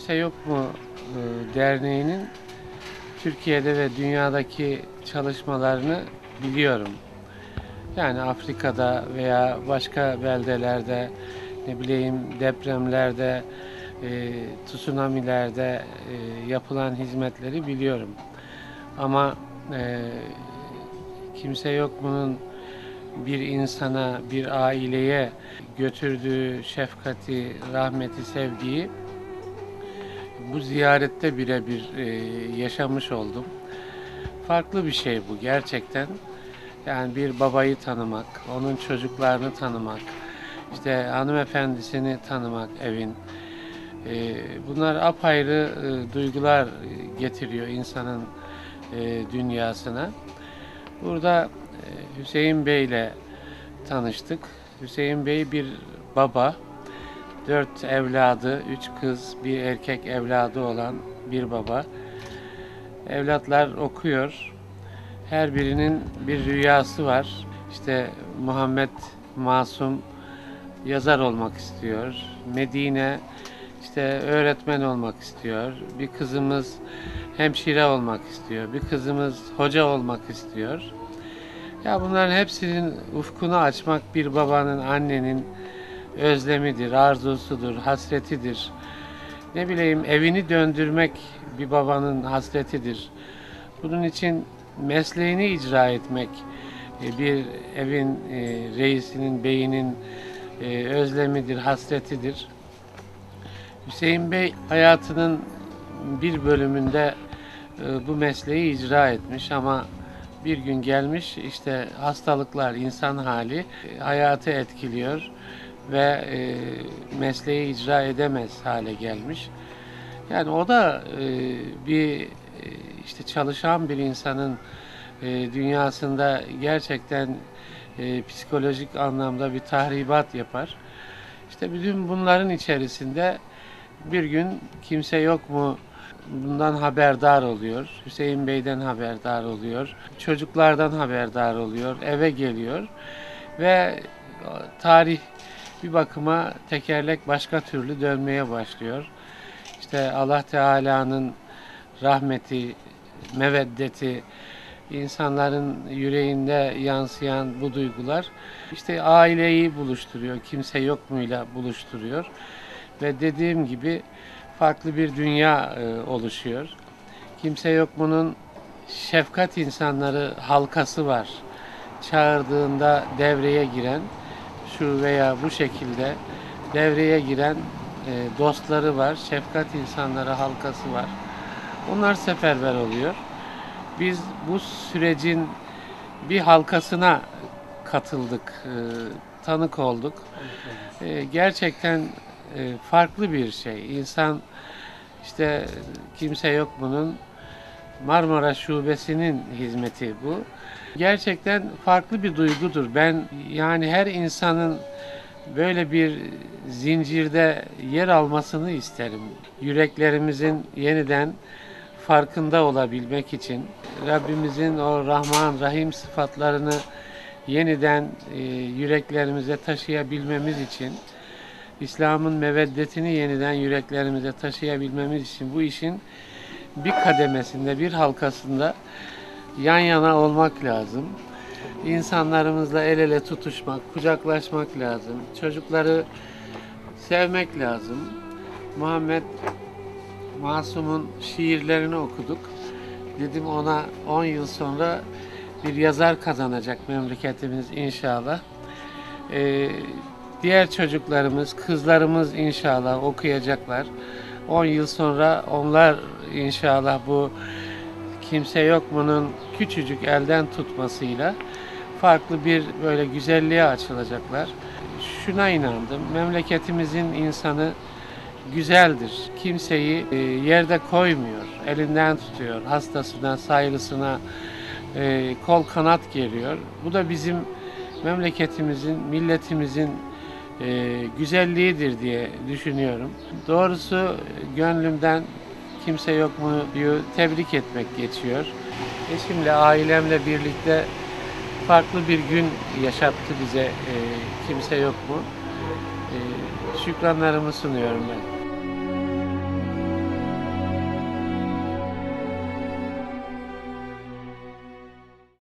Kimse Yok mu derneğinin Türkiye'de ve dünyadaki çalışmalarını biliyorum. Yani Afrika'da veya başka beldelerde ne bileyim depremlerde, e, tsunami'lerde e, yapılan hizmetleri biliyorum. Ama e, kimse yok bunun bir insana, bir aileye götürdüğü şefkati, rahmeti, sevgiyi bu ziyarette birebir e, yaşamış oldum. Farklı bir şey bu gerçekten. Yani bir babayı tanımak, onun çocuklarını tanımak, işte hanımefendisini tanımak evin. E, bunlar apayrı e, duygular getiriyor insanın e, dünyasına. Burada e, Hüseyin Bey ile tanıştık. Hüseyin Bey bir baba, dört evladı, üç kız, bir erkek evladı olan bir baba. Evlatlar okuyor. Her birinin bir rüyası var. İşte Muhammed Masum yazar olmak istiyor. Medine işte öğretmen olmak istiyor. Bir kızımız hemşire olmak istiyor. Bir kızımız hoca olmak istiyor. Ya bunların hepsinin ufkunu açmak bir babanın, annenin özlemidir, arzusudur, hasretidir. Ne bileyim evini döndürmek bir babanın hasretidir. Bunun için mesleğini icra etmek e, bir evin e, reisinin, beyinin e, özlemidir, hasretidir. Hüseyin Bey hayatının bir bölümünde bu mesleği icra etmiş ama bir gün gelmiş işte hastalıklar, insan hali hayatı etkiliyor ve e, mesleği icra edemez hale gelmiş. Yani o da e, bir e, işte çalışan bir insanın e, dünyasında gerçekten e, psikolojik anlamda bir tahribat yapar. İşte bütün bunların içerisinde bir gün kimse yok mu bundan haberdar oluyor. Hüseyin Bey'den haberdar oluyor. Çocuklardan haberdar oluyor. Eve geliyor. Ve tarih bir bakıma tekerlek başka türlü dönmeye başlıyor. İşte Allah Teala'nın rahmeti, meveddeti, insanların yüreğinde yansıyan bu duygular işte aileyi buluşturuyor, kimse yok muyla buluşturuyor ve dediğim gibi farklı bir dünya e, oluşuyor. Kimse yok bunun şefkat insanları halkası var. Çağırdığında devreye giren şu veya bu şekilde devreye giren e, dostları var. Şefkat insanları halkası var. Onlar seferber oluyor. Biz bu sürecin bir halkasına katıldık, e, tanık olduk. E, gerçekten farklı bir şey. İnsan işte kimse yok bunun Marmara Şubesi'nin hizmeti bu. Gerçekten farklı bir duygudur. Ben yani her insanın böyle bir zincirde yer almasını isterim. Yüreklerimizin yeniden farkında olabilmek için Rabbimizin o Rahman Rahim sıfatlarını yeniden e, yüreklerimize taşıyabilmemiz için İslam'ın meveddetini yeniden yüreklerimize taşıyabilmemiz için bu işin bir kademesinde, bir halkasında yan yana olmak lazım. İnsanlarımızla el ele tutuşmak, kucaklaşmak lazım. Çocukları sevmek lazım. Muhammed Masum'un şiirlerini okuduk. Dedim ona 10 yıl sonra bir yazar kazanacak memleketimiz inşallah. Ee, diğer çocuklarımız, kızlarımız inşallah okuyacaklar. 10 yıl sonra onlar inşallah bu kimse yok bunun küçücük elden tutmasıyla farklı bir böyle güzelliğe açılacaklar. Şuna inandım. Memleketimizin insanı güzeldir. Kimseyi e, yerde koymuyor. Elinden tutuyor. Hastasına, sayrısına e, kol kanat geliyor. Bu da bizim memleketimizin, milletimizin e, güzelliğidir diye düşünüyorum. Doğrusu gönlümden kimse yok mu diyor tebrik etmek geçiyor. Eşimle, ailemle birlikte farklı bir gün yaşattı bize e, kimse yok mu. E, şükranlarımı sunuyorum ben.